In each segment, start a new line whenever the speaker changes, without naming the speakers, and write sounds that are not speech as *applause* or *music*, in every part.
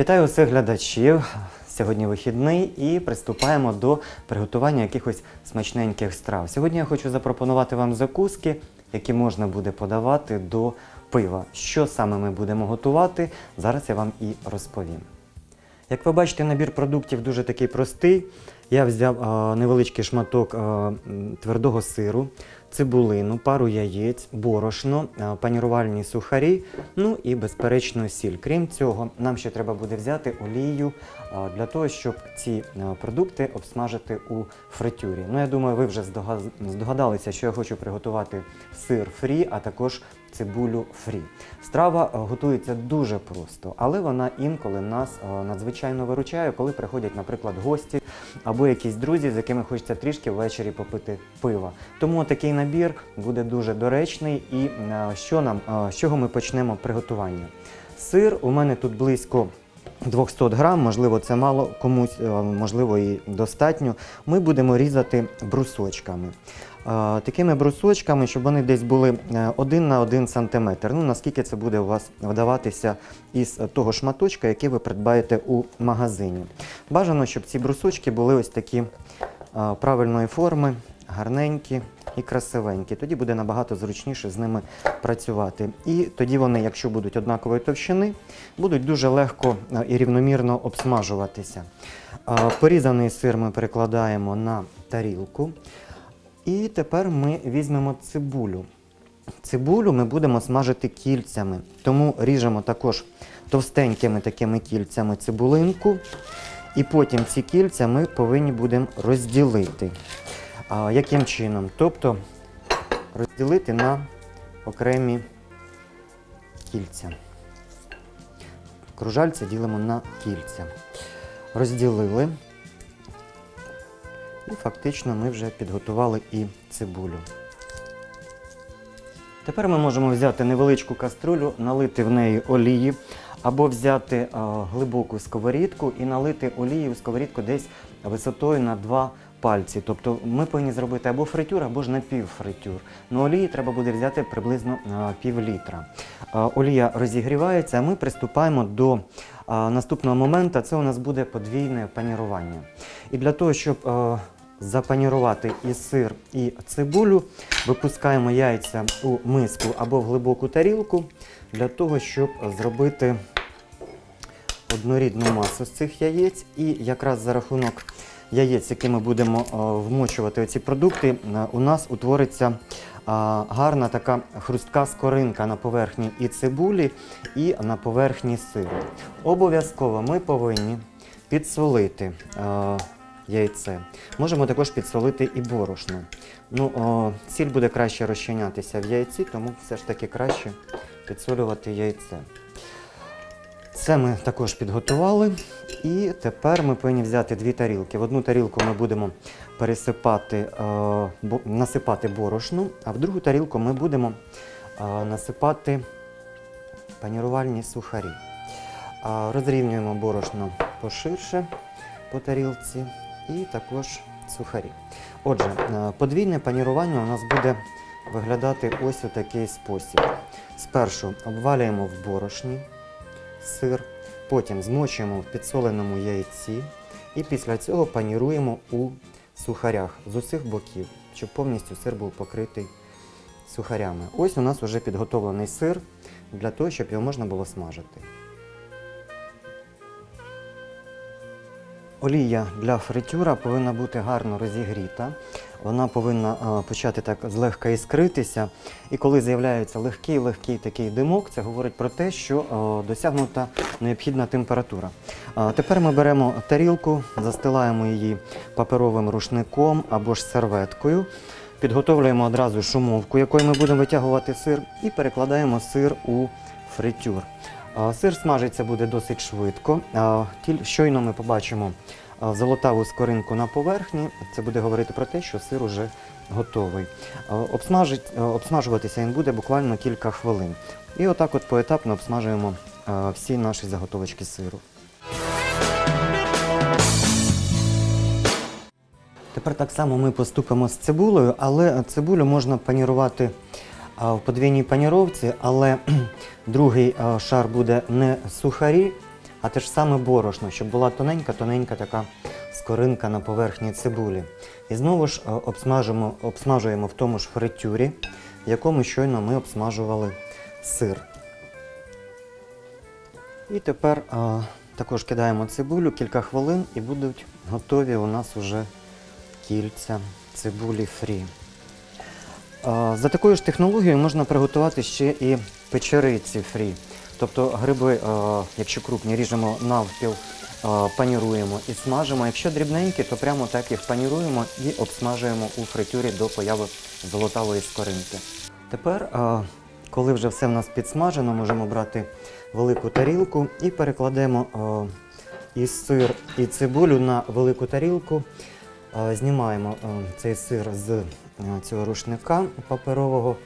Вітаю усіх глядачів. Сьогодні вихідний і приступаємо до приготування якихось смачненьких страв. Сьогодні я хочу запропонувати вам закуски, які можна буде подавати до пива. Що саме ми будемо готувати, зараз я вам і розповім. Як ви бачите, набір продуктів дуже такий простий. Я взяв е, невеличкий шматок е, твердого сиру, цибулину, пару яєць, борошно, е, панірувальні сухарі, ну і безперечно сіль. Крім цього, нам ще треба буде взяти олію е, для того, щоб ці е, продукти обсмажити у фритюрі. Ну, я думаю, ви вже здогад- здогадалися, що я хочу приготувати сир фрі, а також цибулю фрі. Страва е, готується дуже просто, але вона інколи нас е, надзвичайно виручає, коли приходять, наприклад, гості або якісь друзі, з якими хочеться трішки ввечері попити пива. Тому такий набір буде дуже доречний. І е, що нам, з чого ми почнемо приготування? Сир у мене тут близько 200 грам, можливо, це мало комусь, можливо, і достатньо. Ми будемо різати брусочками. Е, Такими брусочками, щоб вони десь були 1 на 1 см. Ну, наскільки це буде у вас вдаватися із е, того шматочка, який ви придбаєте у магазині. Бажано, щоб ці брусочки були ось такі е, правильної форми, гарненькі і красивенькі. Тоді буде набагато зручніше з ними працювати. І тоді вони, якщо будуть однакової товщини, будуть дуже легко е, і рівномірно обсмажуватися. Е, Порізаний сир ми перекладаємо на тарілку. І тепер ми візьмемо цибулю. Цибулю ми будемо смажити кільцями, тому ріжемо також товстенькими такими кільцями цибулинку. І потім ці кільця ми повинні будемо розділити. А, яким чином? Тобто розділити на окремі кільця. Кружальця ділимо на кільця. Розділили. І фактично ми вже підготували і цибулю. Тепер ми можемо взяти невеличку каструлю, налити в неї олії, або взяти е, глибоку сковорідку і налити олії в сковорідку десь висотою на два пальці. Тобто ми повинні зробити або фритюр, або ж напівфритюр. Ну, олії треба буде взяти приблизно е, пів літра. Е, олія розігрівається, а ми приступаємо до е, наступного моменту. Це у нас буде подвійне панірування. І для того, щоб е, запанірувати і сир, і цибулю, випускаємо яйця у миску або в глибоку тарілку для того, щоб зробити однорідну масу з цих яєць. І якраз за рахунок яєць, які ми будемо е, вмочувати ці продукти, е, у нас утвориться е, гарна така хрустка скоринка на поверхні і цибулі, і на поверхні сиру. Обов'язково ми повинні підсолити. Яйце. Можемо також підсолити і борошно. Ну, о, сіль буде краще розчинятися в яйці, тому все ж таки краще підсолювати яйце. Це ми також підготували. І тепер ми повинні взяти дві тарілки. В одну тарілку ми будемо пересипати, е, насипати борошно, а в другу тарілку ми будемо е, насипати панірувальні сухарі. Розрівнюємо борошно поширше по тарілці і також сухарі. Отже, е, подвійне панірування у нас буде виглядати ось у такий спосіб. Спершу обвалюємо в борошні сир, потім змочуємо в підсоленому яйці і після цього паніруємо у сухарях з усіх боків, щоб повністю сир був покритий сухарями. Ось у нас вже підготовлений сир для того, щоб його можна було смажити. Олія для фритюра повинна бути гарно розігріта. Вона повинна е, почати так злегка іскритися. І коли з'являється легкий легкий такий димок, це говорить про те, що е, досягнута необхідна температура. Е, тепер ми беремо тарілку, застилаємо її паперовим рушником або ж серветкою. Підготовлюємо одразу шумовку, якою ми будемо витягувати сир, і перекладаємо сир у фритюр. Сир смажиться буде досить швидко. Щойно ми побачимо золотаву скоринку на поверхні. Це буде говорити про те, що сир уже готовий. Обсмажуватися він буде буквально кілька хвилин. І отак от поетапно обсмажуємо всі наші заготовочки сиру. Тепер так само ми поступимо з цибулею, але цибулю можна панірувати в подвійній паніровці, але *clears throat* другий шар буде не сухарі, а те ж саме борошно, щоб була тоненька-тоненька така скоринка на поверхні цибулі. І знову ж обсмажимо, обсмажуємо в тому ж фритюрі, в якому щойно ми обсмажували сир. І тепер е, також кидаємо цибулю кілька хвилин і будуть готові у нас уже кільця цибулі фрі. За такою ж технологією можна приготувати ще і печериці фрі. Тобто гриби, якщо крупні, ріжемо навпіл, паніруємо і смажимо. Якщо дрібненькі, то прямо так їх паніруємо і обсмажуємо у фритюрі до появи золотавої скоринки. Тепер, коли вже все в нас підсмажено, можемо брати велику тарілку і перекладемо і сир, і цибулю на велику тарілку. Знімаємо е, цей сир з е, цього рушника паперового.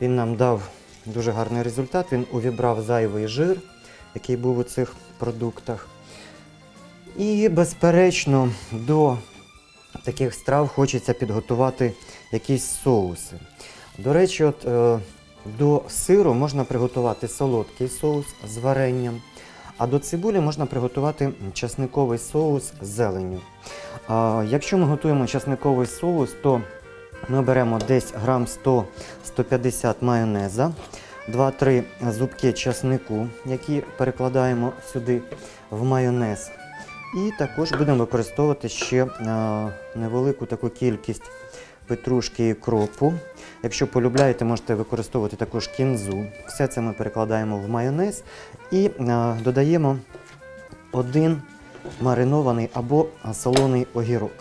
Він нам дав дуже гарний результат. Він увібрав зайвий жир, який був у цих продуктах. І, безперечно, до таких страв хочеться підготувати якісь соуси. До речі, от, е, до сиру можна приготувати солодкий соус з варенням, а до цибулі можна приготувати часниковий соус з зеленню. Якщо ми готуємо часниковий соус, то ми беремо десь грам 100-150 майонеза, 2-3 зубки часнику, які перекладаємо сюди в майонез. І також будемо використовувати ще невелику таку кількість петрушки і кропу. Якщо полюбляєте, можете використовувати також кінзу. Все це ми перекладаємо в майонез і е, додаємо один маринований або солоний огірок.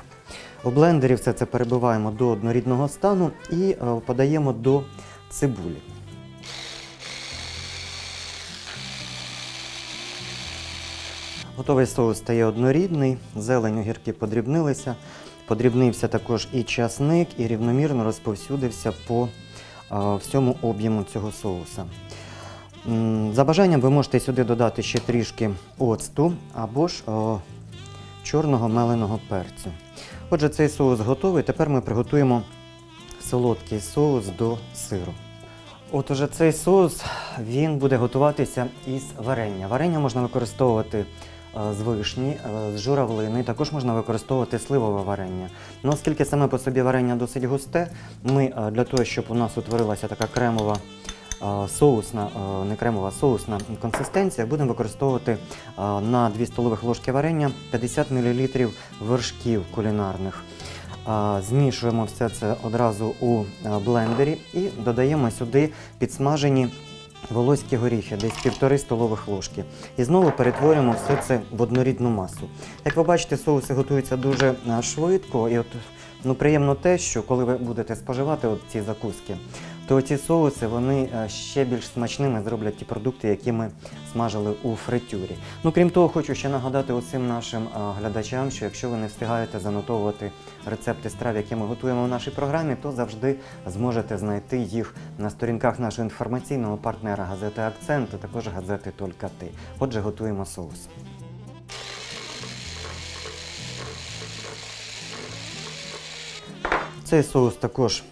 У блендері все це перебиваємо до однорідного стану і е, подаємо до цибулі. Готовий соус стає однорідний, зелень огірки подрібнилися, подрібнився також і часник, і рівномірно розповсюдився по всьому об'єму цього соуса. За бажанням ви можете сюди додати ще трішки оцту або ж чорного меленого перцю. Отже, цей соус готовий. Тепер ми приготуємо солодкий соус до сиру. От уже цей соус він буде готуватися із варення. Варення можна використовувати е, з вишні, е, з журавлини, також можна використовувати сливове варення. Ну, оскільки саме по собі варення досить густе, ми е, для того, щоб у нас утворилася така кремова е, соусна, е, не кремова, соусна консистенція, будемо використовувати е, на 2 столових ложки варення 50 мл вершків кулінарних. Змішуємо все це одразу у блендері і додаємо сюди підсмажені волоські горіхи, десь півтори столових ложки. І знову перетворюємо все це в однорідну масу. Як ви бачите, соуси готуються дуже швидко, і от ну, приємно те, що коли ви будете споживати от ці закуски, то ці соуси вони ще більш смачними зроблять ті продукти, які ми смажили у фритюрі. Ну крім того, хочу ще нагадати усім нашим глядачам, що якщо ви не встигаєте занотовувати рецепти страв, які ми готуємо в нашій програмі, то завжди зможете знайти їх на сторінках нашого інформаційного партнера газети Акцент, а також газети Тільки ти. Отже, готуємо соус. Цей соус також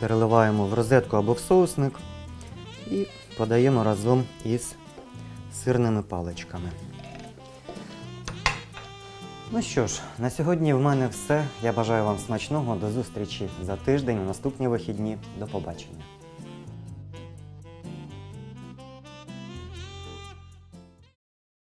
переливаємо в розетку або в соусник і подаємо разом із сирними паличками. Ну що ж, на сьогодні в мене все. Я бажаю вам смачного. До зустрічі за тиждень у наступні вихідні. До побачення.